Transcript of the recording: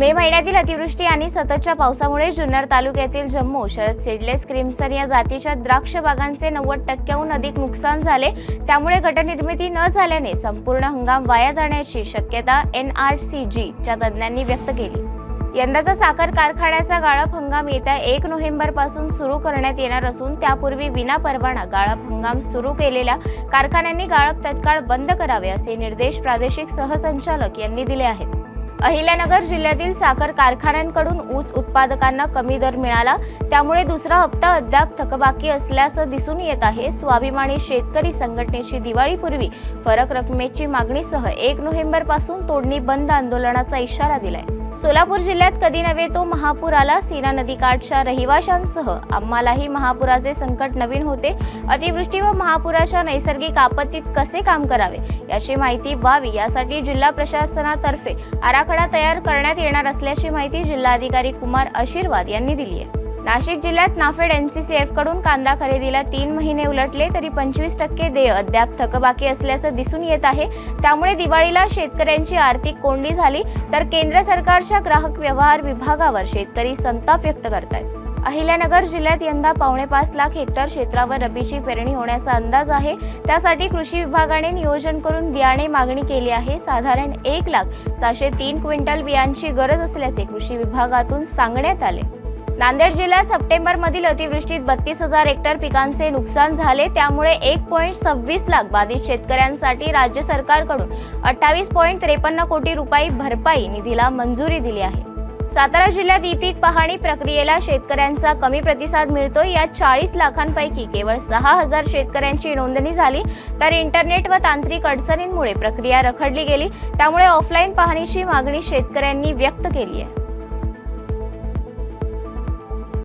मे महिन्यातील अतिवृष्टी आणि सततच्या पावसामुळे जुन्नर तालुक्यातील जम्मू शरद सीडलेस क्रिम्सन या जातीच्या द्राक्ष बागांचे नव्वद टक्क्याहून अधिक नुकसान झाले. त्यामुळे गटनिर्मिती न झाल्याने संपूर्ण हंगाम वाया जाण्याची शक्यता एन आर सी जीच्या तज्ज्ञांनी व्यक्त केली. यंदाचा साखर कारखान्याचा गाळप हंगाम येत्या एक नोव्हेंबरपासून सुरू करण्यात येणार असून त्यापूर्वी विना परवाना गाळप हंगाम सुरू केलेल्या कारखान्यांनी गाळप तत्काळ बंद करावे असे निर्देश प्रादेशिक सहसंचालक यांनी दिले आहेत. अहिल्यानगर जिल्ह्यातील साखर कारखान्यांकडून ऊस उत्पादकांना कमी दर मिळाला. त्यामुळे दुसरा हप्ता अद्याप थकबाकी असल्याचं दिसून येत आहे. स्वाभिमानी शेतकरी संघटनेची दिवाळीपूर्वी फरक रकमेची मागणीसह एक नोव्हेंबरपासून तोडणी बंद आंदोलनाचा इशारा दिलाय. सोलापूर जिल्ह्यात कधी नव्हे तो महापूर आला. सीना नदीकाठच्या रहिवाशांसह आम्हालाही महापुराचे संकट नवीन होते. अतिवृष्टी व महापुराच्या नैसर्गिक आपत्तीत कसे काम करावे याची माहिती व्हावी यासाठी जिल्हा प्रशासनातर्फे आराखडा तयार करण्यात येणार असल्याची माहिती जिल्हाधिकारी कुमार आशीर्वाद यांनी दिली आहे. नाशिक जिल्ह्यात नाफेड एनसीसीएफकडून कांदा खरेदीला तीन महिने उलटले तरी पंचवीस टक्के देय अद्याप थकबाकी असल्याचं दिसून येत आहे. त्यामुळे दिवाळीला शेतकऱ्यांची आर्थिक कोंडी झाली तर केंद्र सरकारच्या ग्राहक व्यवहार विभागावर शेतकरी संताप व्यक्त करतायत. अहिल्यानगर जिल्ह्यात यंदा पावणे पाच लाख हेक्टर क्षेत्रावर रबीची पेरणी होण्याचा अंदाज आहे. त्यासाठी कृषी विभागाने नियोजन करून बियाणे मागणी केली आहे. साधारण एक लाख सहाशे तीन क्विंटल बियांची गरज असल्याचे कृषी विभागातून सांगण्यात आले. नांदेड जिल्ह्यात सप्टेंबरमधील अतिवृष्टीत बत्तीस हजार हेक्टर पिकांचे नुकसान झाले. त्यामुळे एक पॉईंट सव्वीस लाख बाधित शेतकऱ्यांसाठी राज्य सरकारकडून अठ्ठावीस पॉईंट त्रेपन्न कोटी रुपये भरपाई निधीला मंजुरी दिली आहे. सातारा जिल्ह्यात ई पीक पाहणी प्रक्रियेला शेतकऱ्यांचा कमी प्रतिसाद मिळतो यात चाळीस लाखांपैकी केवळ सहा हजार शेतकऱ्यांची नोंदणी झाली तर इंटरनेट व तांत्रिक अडचणींमुळे प्रक्रिया रखडली गेली. त्यामुळे ऑफलाईन पाहणीची मागणी शेतकऱ्यांनी व्यक्त केली आहे.